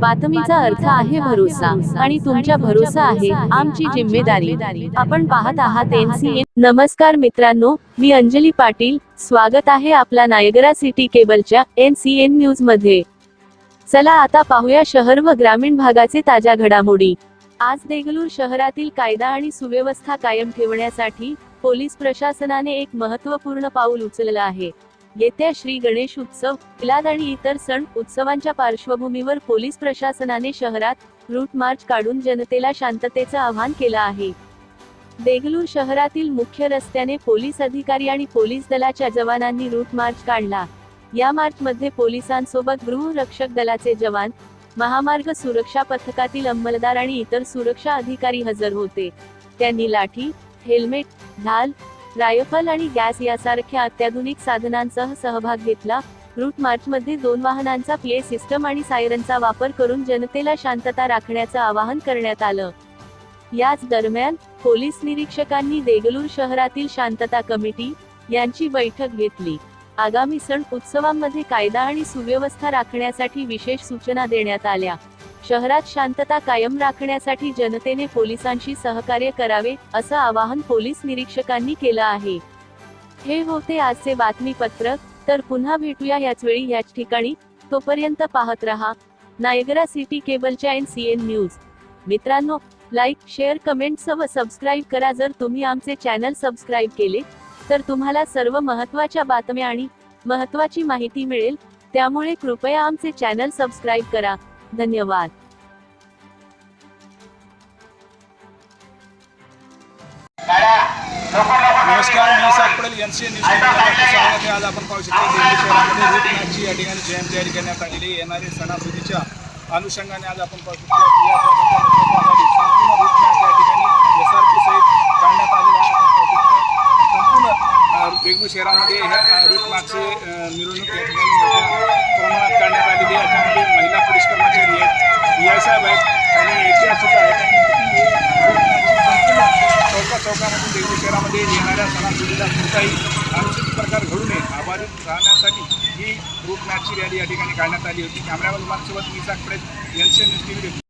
बातमीचा अर्थ आहे भरोसा आणि तुमच्या भरोसा आहे आमची जिम्मेदारी. आपण पाहत आहात एनसीएन नमस्कार मित्रांनो मी अंजली पाटील. स्वागत आहे आपला नायगरा सिटी केबलच्या एनसीएन न्यूजमध्ये चला आता पाहूया शहर व ग्रामीण भागाचे ताज्या घडामोडी. आज देगलूर शहरातील कायदा आणि सुव्यवस्था कायम ठेवण्यासाठी पोलीस प्रशासनाने एक महत्त्वपूर्ण पाऊल उचललं आहे. येत्या श्री गणेश उत्सव मिलाद आणि इतर सण उत्सवांच्या पार्श्वभूमीवर पोलीस प्रशासनाने शहरात रूट मार्च काढून जनतेला शांततेचं आवाहन केलं आहे. देगलूर शहरातील मुख्य रस्त्याने पोलीस अधिकारी आणि पोलीस दलाच्या जवानांनी रूट मार्च काढला. या मार्चमध्ये पोलिसांसोबत गृहरक्षक दलाचे जवान महामार्ग सुरक्षा पथकातील अंमलदार आणि इतर सुरक्षा अधिकारी हजर होते. त्यांनी लाठी हेल्मेट ढाल रायफल आणि गॅस यासारख्या अत्याधुनिक साधनांसह सहभाग घेतला. रूट मार्चमध्ये दोन वाहनांचा प्ले सिस्टम आणि सायरनचा वापर करून जनतेला शांतता राखण्याचं आवाहन करण्यात आलं. याच दरम्यान पोलीस निरीक्षकांनी देगलूर शहरातील शांतता कमिटी यांची बैठक घेतली. आगामी सण उत्सवांमध्ये कायदा आणि सुव्यवस्था राखण्यासाठी विशेष सूचना देण्यात आल्या. शहरात शांतता कायम राखण्यासाठी जनतेने पोलिसांशी सहकार्य करावे असं आवाहन पोलीस निरीक्षकांनी केलं आहे. हे होते आजचे बातमीपत्र तर पुन्हा भेटूया याच वेळी याच ठिकाणी. तोपर्यंत पाहत रहा. नायगरा सिटी केबलच्या एन सी एन न्यूज. मित्रांनो लाईक शेअर कमेंट्स व सबस्क्राईब करा जर तुम्ही आमचे चॅनल सबस्क्राईब केले तर तुम्हाला सर्व महत्त्वाच्या बातम्या आणि महत्त्वाची माहिती मिळेल. त्यामुळे कृपया आमचे चॅनल सबस्क्राईब करा. धन्यवाद. नमस्कार मी इसाक पडेल एन सी एन न्यूज स्वागत आहे. आज आपण पाहू शकतो दिल्ली शहरामध्ये रूट मॅचची या ठिकाणी जयंती तयारी करण्यात आलेली आहे. येणारे सणासुदीच्या अनुषंगाने आज आपण पाहू शकतो की या प्रकारच्या संपूर्ण रूट मॅच या ठिकाणी एस आर पी सहित काढण्यात आलेला आहे. आपण पाहू शकतो संपूर्ण बेगू शहरामध्ये ह्या रूट मॅचची मिरवणूक या ठिकाणी मोठ्या प्रमाणात काढण्यात आलेली आहे याच्यामध्ये महिला पोलीस कर्मचारी आहेत पी आय साहेब आहेत आणि ऐतिहासिक आहेत आणि मोठी रूट मॅचची संपूर्ण चौका चौकामधून देगलूर शहरामध्ये येणाऱ्या सणासुदीला कोणताही अनुचित प्रकार घडू नये आभारित राहण्यासाठी ही रूट मॅचची रॅली या ठिकाणी काढण्यात आली होती. कॅमेरामन माझ्यासोबत मी Sakade L news T V